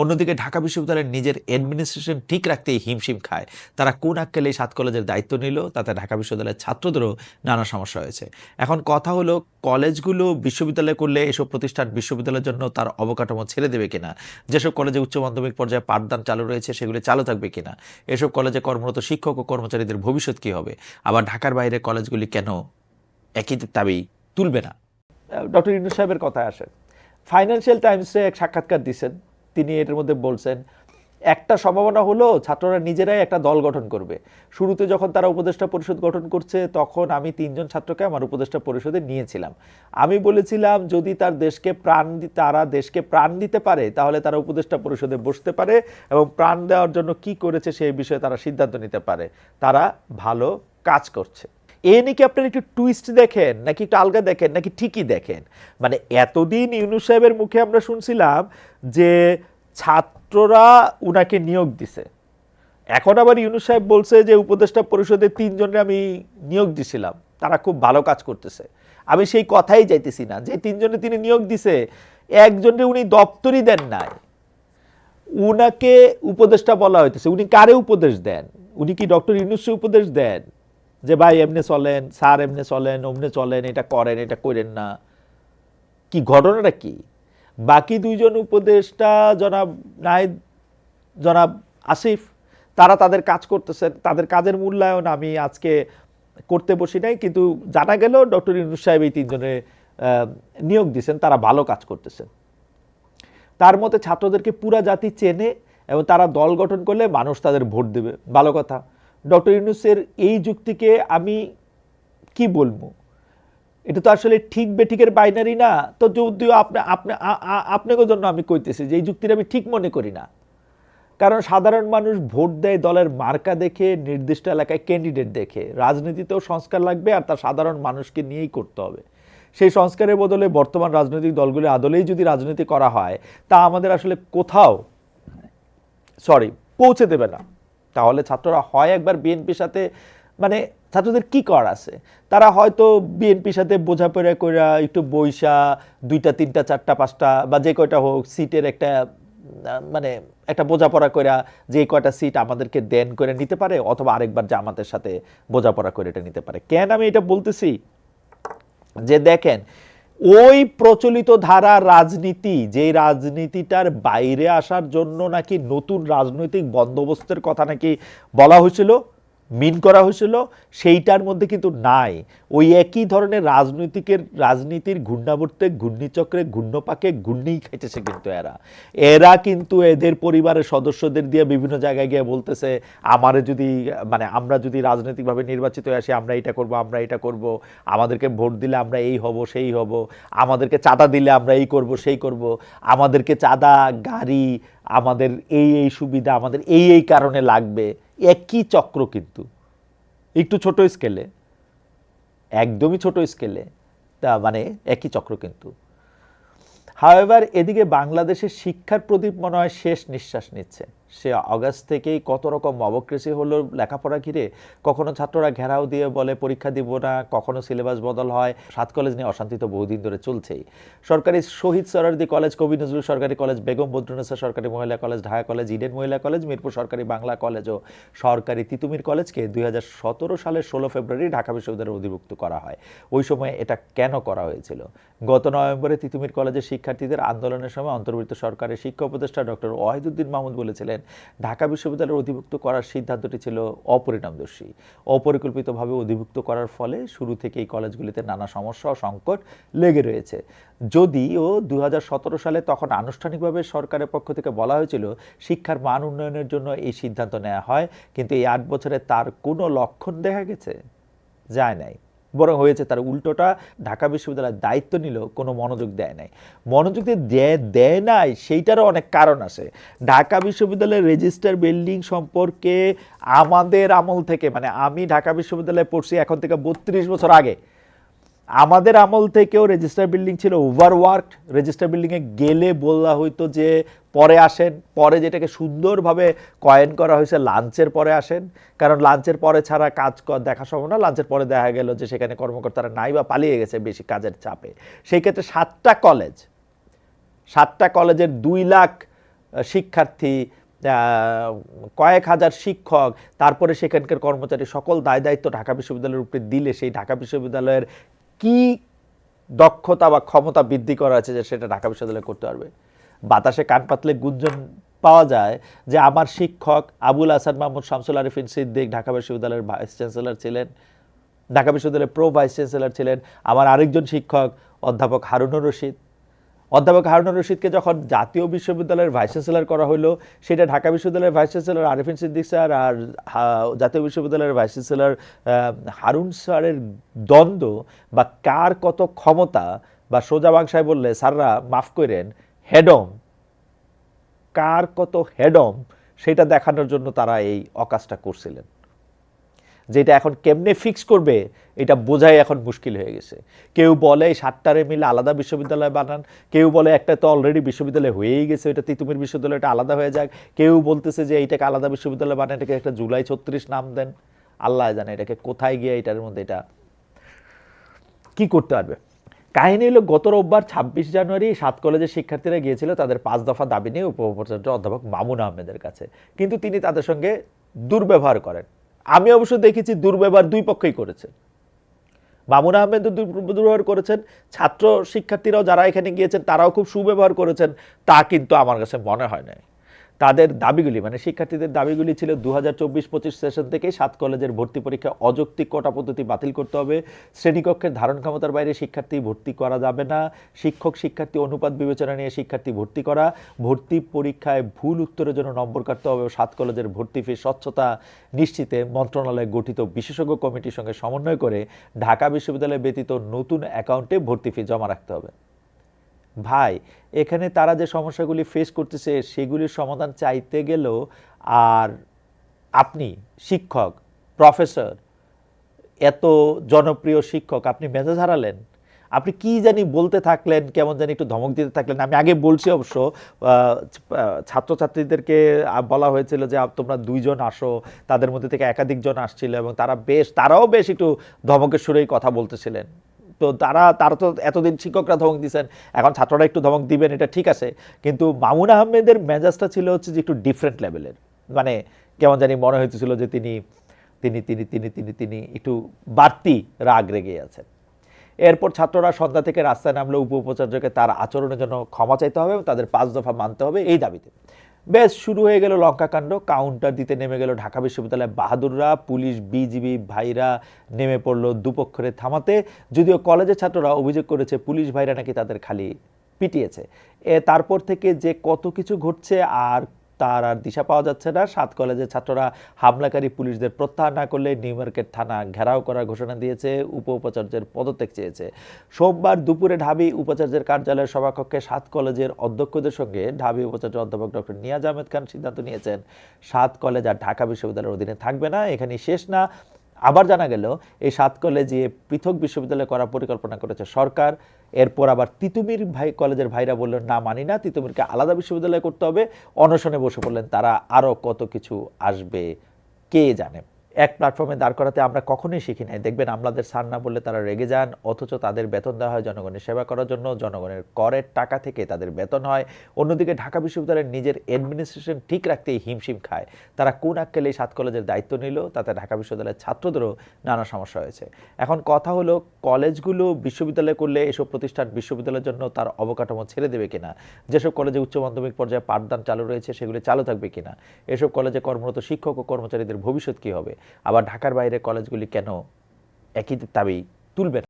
অন্যদিকে ঢাকা বিশ্ববিদ্যালয়ের নিজের অ্যাডমিনিস্ট্রেশন ঠিক রাখতেই হিমশিম খায়। তারা কোন আক্কেলে সাত কলেজের দায়িত্ব নিল, তাতে ঢাকা বিশ্ববিদ্যালয়ের ছাত্রদেরও নানা সমস্যা হয়েছে। এখন কথা হলো, কলেজগুলো বিশ্ববিদ্যালয় করলে এসব প্রতিষ্ঠান বিশ্ববিদ্যালয়ের জন্য তার অবকাঠামো ছেড়ে দেবে কিনা? যেসব কলেজে উচ্চ মাধ্যমিক পর্যায়ে পাঠদান চালু রয়েছে, সেগুলি চালু থাকবে কিনা? এসব কলেজে কর্মরত শিক্ষক ও কর্মচারীদের ভবিষ্যৎ কী হবে? আবার ঢাকার বাইরে কলেজগুলি কেন একই দাবি তুলবে না? ডক্টর ইনু সাহেবের কথায় আসেন। ফাইন্যান্সিয়াল টাইমসে এক সাক্ষাৎকার দিচ্ছেন তিনি এটার মধ্যে বলছেন, একটা সম্ভাবনা হলো ছাত্ররা নিজেরাই একটা দল গঠন করবে। শুরুতে যখন তারা উপদেষ্টা পরিষদ গঠন করছে, তখন আমি তিনজন ছাত্রকে আমার উপদেষ্টা পরিষদে নিয়েছিলাম। আমি বলেছিলাম, যদি তার দেশকে প্রাণ তারা দেশকে প্রাণ দিতে পারে, তাহলে তারা উপদেষ্টা পরিষদে বসতে পারে এবং প্রাণ দেওয়ার জন্য কি করেছে সেই বিষয়ে তারা সিদ্ধান্ত নিতে পারে। তারা ভালো কাজ করছে। এ নাকি আপনারা একটু টুইস্ট দেখেন? নাকি একটু আলগা দেখেন? নাকি ঠিকই দেখেন? মানে এতদিন ইউনুস সাহেবের মুখে আমরা শুনছিলাম যে ছাত্ররা উনাকে নিয়োগ দিছে। এখন আবার ইউনুস সাহেব বলছে যে উপদেষ্টা পরিষদের তিনজনের আমি নিয়োগ দিছিলাম। তারা খুব ভালো কাজ করতেছে। আমি সেই কথাই যাইতেছি না। যে তিনজনে তিনি নিয়োগ দিছে, একজনের উনি দপ্তরই দেন নাই। উনাকে উপদেষ্টা বলা হইতেছে। উনি কারে উপদেশ দেন? উনি কি ডক্টর ইউনুসকে উপদেশ দেন? যে ভাই এমনি চলেন স্যার এমনি চলেন অমনে চলেন এটা করেন এটা করেন না। কি ঘটনাটা কি? বাকি দুইজন উপদেষ্টা জনাব নাহিদ জনাব আসিফ তারা তাদের কাজ করতেছেন তাদের কাজের মূল্যায়ন আমি আজকে করতে বসি নাই কিন্তু জানা গেল ডক্টর ইউনুস সাহেব এই তিনজনের আহ, নিয়োগ দিয়েছেন তারা ভালো কাজ করতেছেন। তার মতে ছাত্রদেরকে পুরা জাতি চেনে এবং তারা দল গঠন করলে মানুষ তাদের ভোট দেবে। ভালো কথা। ডক্টর ইউনুসের এই যুক্তিকে আমি কি বলব? এটা তো আসলে ঠিক বেঠিকের বাইনারি না। তো যদিও আপনি আপনি, আ- আ- জন্য আমি কইতেছি যে এই যুক্তিটা আমি ঠিক মনে করি না। কারণ সাধারণ মানুষ ভোট দেয় দলের মার্কা দেখে, নির্দিষ্ট এলাকায় ক্যান্ডিডেট দেখে। রাজনীতিতেও সংস্কার লাগবে আর তার সাধারণ মানুষকে নিয়েই করতে হবে। সেই সংস্কারের বদলে বর্তমান রাজনৈতিক দলগুলির আদলেই যদি রাজনীতি করা হয়, তা আমাদের আসলে কোথাও সরি পৌঁছে দেবে না। তাহলে ছাত্ররা হয় একবার বিএনপির সাথে মানে ছাত্রদের কি করার আছে? তারা হয়তো বিএনপির সাথে বোঝাপড়া করে একটু বৈশা দুইটা, তিনটা, চারটা, পাঁচটা বা যে কয়টা হোক সিটের একটা মানে একটা বোঝাপড়া করে যে কয়টা সিট আমাদেরকে দেন করে নিতে পারে অথবা আরেকবার জামাতের সাথে বোঝাপড়া করে এটা নিতে পারে। কেন আমি এটা বলতেছি? যে দেখেন ওই প্রচলিত ধারা রাজনীতি, যে রাজনীতিটার বাইরে আসার জন্য নাকি নতুন রাজনৈতিক বন্দোবস্তের কথা নাকি বলা হয়েছিল মিন করা হয়েছিল, সেইটার মধ্যে কিন্তু নাই। ওই একই ধরনের রাজনৈতিকের, রাজনীতির ঘূর্ণাবর্তে, ঘূর্ণিচক্রে, ঘূর্ণপাকে ঘূর্ণিই খাইতেছে কিন্তু এরা। এরা কিন্তু এদের পরিবারের সদস্যদের দিয়ে বিভিন্ন জায়গায় গিয়ে বলতেছে, আমারে যদি মানে আমরা যদি রাজনৈতিকভাবে নির্বাচিত হয়ে আসি, আমরা এটা করব, আমরা এটা করব। আমাদেরকে ভোট দিলে আমরা এই হব, সেই হব। আমাদেরকে চাঁদা দিলে আমরা এই করব, সেই করব। আমাদেরকে চাঁদা, গাড়ি, আমাদের এই এই সুবিধা, আমাদের এই এই কারণে লাগবে। একই চক্র কিন্তু। একটু ছোট স্কেলে। একদমই ছোট স্কেলে। তা মানে একই চক্র কিন্তু। হাওয়েভার এদিকে বাংলাদেশের শিক্ষার প্রদীপ মনে হয় শেষ নিঃশ্বাস নিচ্ছে। সে অগাস্ট থেকেই কত রকম মবক্রেসি হলো লেখাপড়া ঘিরে? কখনো ছাত্ররা ঘেরাও দিয়ে বলে, পরীক্ষা দিব না। কখনো সিলেবাস বদল হয়। সাত কলেজ নিয়ে অশান্তি তো বহুদিন ধরে চলছেই। সরকারি শহীদ সরারদি কলেজ কবি নজরুল সরকারি কলেজ বেগম বদরুন্নেসা সরকারি মহিলা কলেজ ঢাকা কলেজ ইডেন মহিলা কলেজ মিরপুর সরকারি বাংলা কলেজ ও সরকারি তিতুমির কলেজকে দুই হাজার সতেরো সালের ষোলো ফেব্রুয়ারি ঢাকা বিশ্ববিদ্যালয়ে অধিভুক্ত করা হয়। ওই সময় এটা কেন করা হয়েছিল? গত নভেম্বরে তিতুমির কলেজের শিক্ষার্থীদের আন্দোলনের সময় অন্তর্বর্তী সরকারের শিক্ষা উপদেষ্টা ডক্টর ওয়াহিদুদ্দিন মাহমুদ বলেছিলেন ঢাকা বিশ্ববিদ্যালয়ের অধিভুক্ত করার সিদ্ধান্তটি ছিল অপরিণামদর্শী। অপরিকল্পিতভাবে অধিভুক্ত করার ফলে শুরু থেকে এই কলেজগুলিতে নানা সমস্যা ও সংকট লেগে রয়েছে। যদিও দু হাজার সতেরো সালে তখন আনুষ্ঠানিকভাবে সরকারের পক্ষ থেকে বলা হয়েছিল, শিক্ষার মান উন্নয়নের জন্য এই সিদ্ধান্ত নেওয়া হয়, কিন্তু এই আট বছরে তার কোনো লক্ষণ দেখা গেছে? যায় নাই। বরং হয়েছে, তার উল্টোটা ঢাকা বিশ্ববিদ্যালয়ের দায়িত্ব নিল কোনো মনোযোগ দেয় নাই। মনোযোগ দিয়ে দেয় নাই, সেইটারও অনেক কারণ আছে। ঢাকা বিশ্ববিদ্যালয়ের রেজিস্টার বিল্ডিং সম্পর্কে আমাদের আমল থেকে মানে আমি ঢাকা বিশ্ববিদ্যালয়ে পড়ছি এখন থেকে বত্রিশ বছর আগে আমাদের আমল থেকেও রেজিস্টার বিল্ডিং ছিল ওভারওয়ার্ক রেজিস্টার বিল্ডিংয়ে গেলে বলা হইতো যে পরে আসেন, পরে যেটাকে সুন্দরভাবে কয়েন করা হয়েছে লাঞ্চের পরে আসেন। কারণ লাঞ্চের পরে ছাড়া কাজ দেখা সম্ভব না। লাঞ্চের পরে দেখা গেল যে সেখানে কর্মকর্তারা নাই বা পালিয়ে গেছে বেশি কাজের চাপে। সেই ক্ষেত্রে সাতটা কলেজ সাতটা কলেজের দুই লাখ শিক্ষার্থী কয়েক হাজার শিক্ষক, তারপরে সেখানকার কর্মচারী সকল দায় দায়িত্ব ঢাকা বিশ্ববিদ্যালয়ের উপরে দিলে সেই ঢাকা বিশ্ববিদ্যালয়ের কি দক্ষতা বা ক্ষমতা বৃদ্ধি করা আছে যে সেটা ঢাকা বিশ্ববিদ্যালয়ে করতে পারবে? বাতাসে কান পাতলে গুঞ্জন পাওয়া যায় যে আমার শিক্ষক আবুল আসাদ মাহমুদ শামসুল আরিফিন সিদ্দিক ঢাকা বিশ্ববিদ্যালয়ের ভাইস চ্যান্সেলর ছিলেন, ঢাকা বিশ্ববিদ্যালয়ের প্রো ভাইস চ্যান্সেলর ছিলেন, আমার আরেকজন শিক্ষক অধ্যাপক হারুনুর রশিদ অধ্যাপক হারুনুর রশিদকে যখন জাতীয় বিশ্ববিদ্যালয়ের ভাইস চ্যান্সেলর করা হলো সেটা ঢাকা বিশ্ববিদ্যালয়ের vice chancellor Arifin Siddique sir আর জাতীয় বিশ্ববিদ্যালয়ের ভাইস চ্যান্সেলর হারুন স্যারের দ্বন্দ্ব বা কার কত ক্ষমতা বা সোজা বাংশায় বললে স্যাররা মাফ করেন, হেডম। কার কত হেডম, সেটা দেখানোর জন্য তারা এই অকাজটা করছিলেন। যেটা এখন কেমনে ফিক্স করবে, এটা বোঝাই এখন মুশকিল হয়ে গেছে। কেউ বলে সাতটারে মিলে আলাদা বিশ্ববিদ্যালয় বানান, কেউ বলে একটা তো অলরেডি বিশ্ববিদ্যালয় হয়েই গেছে এটা তিতুমির বিশ্ববিদ্যালয়টা আলাদা হয়ে যাক। কেউ বলতেছে যে এইটাকে আলাদা বিশ্ববিদ্যালয় বানান, এটাকে একটা জুলাই ছত্রিশ নাম দেন। আল্লাহ জানে এটাকে কোথায় গিয়ে এটার মধ্যে এটা কি করতে পারবে। কাহিনী হলো, গত রোববার ছাব্বিশ জানুয়ারি সাত কলেজের শিক্ষার্থীরা গিয়েছিল তাদের পাঁচ দফা দাবি নিয়ে উপউপাচার্য অধ্যাপক মামুন আহমেদের কাছে। কিন্তু তিনি তাদের সঙ্গে দুর্ব্যবহার করেন। আমি অবশ্য দেখেছি দুর্ব্যবহার দুই পক্ষই করেছে। মামুন আহমেদও দুর্ব্যবহার করেছেন, ছাত্র শিক্ষার্থীরাও যারা এখানে গিয়েছেন তারাও খুব সুব্যবহার করেছেন, তা কিন্তু আমার কাছে মনে হয় না তাদের দাবিগুলি মানে শিক্ষার্থীদের দাবিগুলি ছিল দু হাজার চব্বিশ পঁচিশ সেশন থেকে সাত কলেজের ভর্তি পরীক্ষা অযৌক্তিক কোটা পদ্ধতি বাতিল করতে হবে। শ্রেণীকক্ষের ধারণ ক্ষমতার বাইরে শিক্ষার্থী ভর্তি করা যাবে না। শিক্ষক, শিক্ষার্থী অনুপাত বিবেচনা নিয়ে শিক্ষার্থী ভর্তি করা। ভর্তি পরীক্ষায় ভুল উত্তরের জন্য নম্বর কাটতে হবে সাত কলেজের ভর্তি ফি স্বচ্ছতা নিশ্চিতে মন্ত্রণালয় গঠিত বিশেষজ্ঞ কমিটির সঙ্গে সমন্বয় করে ঢাকা বিশ্ববিদ্যালয় ব্যতীত নতুন অ্যাকাউন্টে ভর্তি ফি জমা রাখতে হবে। ভাই, এখানে তারা যে সমস্যাগুলি ফেস করতেছে, সেগুলির সমাধান চাইতে গেলেও আর আপনি শিক্ষক প্রফেসর এত জনপ্রিয় শিক্ষক, আপনি মেজাজ হারালেন। আপনি কি জানি বলতে থাকলেন, কেমন জানি একটু ধমক দিতে থাকলেন। আমি আগে বলছি অবশ্য ছাত্রছাত্রীদেরকে বলা হয়েছিল যে তোমরা দুইজন আসো, তাদের মধ্যে থেকে একাধিক জন আসছিল এবং তারা বেশ, তারাও বেশ একটু ধমকের সুরেই কথা বলতেছিলেন। তো তারা তারা তো এতদিন শিক্ষকরা ধমক দিয়েছেন, এখন ছাত্ররা একটু ধমক দিবেন, এটা ঠিক আছে। কিন্তু মামুন আহমেদের মেজাজটা ছিল হচ্ছে যে একটু ডিফারেন্ট লেভেলের মানে কেমন জানি মনে হইতেছিল যে তিনি তিনি তিনি তিনি তিনি তিনি একটু বাড়তি রাগ রেগে আছেন। এরপর ছাত্ররা সন্ধ্যা থেকে রাস্তায় নামলে উপ উপাচার্যকে তার আচরণের জন্য ক্ষমা চাইতে হবে এবং তাদের পাঁচ দফা মানতে হবে এই দাবিতে। বেশ, শুরু হয়ে গেল লঙ্কাকাণ্ড। কাউন্টার দিতে নেমে গেল ঢাকা বিশ্ববিদ্যালয়ের বাহাদুররা। পুলিশ, বিজিবি ভাইরা নেমে পড়ল দুপক্ষরে থামাতে। যদিও কলেজের ছাত্ররা অভিযোগ করেছে, পুলিশ ভাইরা নাকি তাদের খালি পিটিয়েছে। এ, তারপর থেকে যে কত কিছু ঘটছে আর তার আর দিশা পাওয়া যাচ্ছে না। সাত কলেজের ছাত্ররা হামলাকারী পুলিশদের প্রত্যাহার না করলে নিউ মার্কেট থানা ঘেরাও করার ঘোষণা দিয়েছে উপ উপাচার্যের পদত্যাগ চেয়েছে। সোমবার দুপুরে ঢাবি উপাচার্যের কার্যালয়ের সভাকক্ষে সাত কলেজের অধ্যক্ষদের সঙ্গে ঢাবি উপাচার্য অধ্যাপক ডক্টর নিয়াজ আহমেদ খান সিদ্ধান্ত নিয়েছেন। সাত কলেজ আর ঢাকা বিশ্ববিদ্যালয়ের অধীনে থাকবে না এখানে শেষ না। আবার জানা গেল, এই সাত কলেজে পৃথক বিশ্ববিদ্যালয় করার পরিকল্পনা করেছে সরকার। এরপর আবার তিতুমির ভাই কলেজের ভাইরা বললেন, না, মানি না, তিতুমিরকে আলাদা বিশ্ববিদ্যালয় করতে হবে। অনশনে বসে পড়লেন তারা আরও কত কিছু আসবে, কে জানে? এক প্ল্যাটফর্মে দাঁড় করাতে আমরা কখনোই শিখি নাই। দেখবেন আমলাদের সার না বললে তারা রেগে যান, অথচ তাদের বেতন দেওয়া হয় জনগণের সেবা করার জন্য। জনগণের করের টাকা থেকে তাদের বেতন হয়। অন্যদিকে ঢাকা বিশ্ববিদ্যালয়ের নিজের অ্যাডমিনিস্ট্রেশন ঠিক রাখতেই হিমশিম খায়। তারা কোন আক্কেলে সাত কলেজের দায়িত্ব নিল, তাতে ঢাকা বিশ্ববিদ্যালয়ের ছাত্রদেরও নানা সমস্যা হয়েছে। এখন কথা হলো, কলেজগুলো বিশ্ববিদ্যালয় করলে এসব প্রতিষ্ঠান বিশ্ববিদ্যালয়ের জন্য তার অবকাঠামো ছেড়ে দেবে কিনা? যেসব কলেজে উচ্চ মাধ্যমিক পর্যায়ে পাঠদান চালু রয়েছে, সেগুলি চালু থাকবে কিনা? এসব কলেজে কর্মরত শিক্ষক ও কর্মচারীদের ভবিষ্যৎ কী হবে? আবার ঢাকার বাইরে কলেজগুলি কেন একই দাবি তুলবে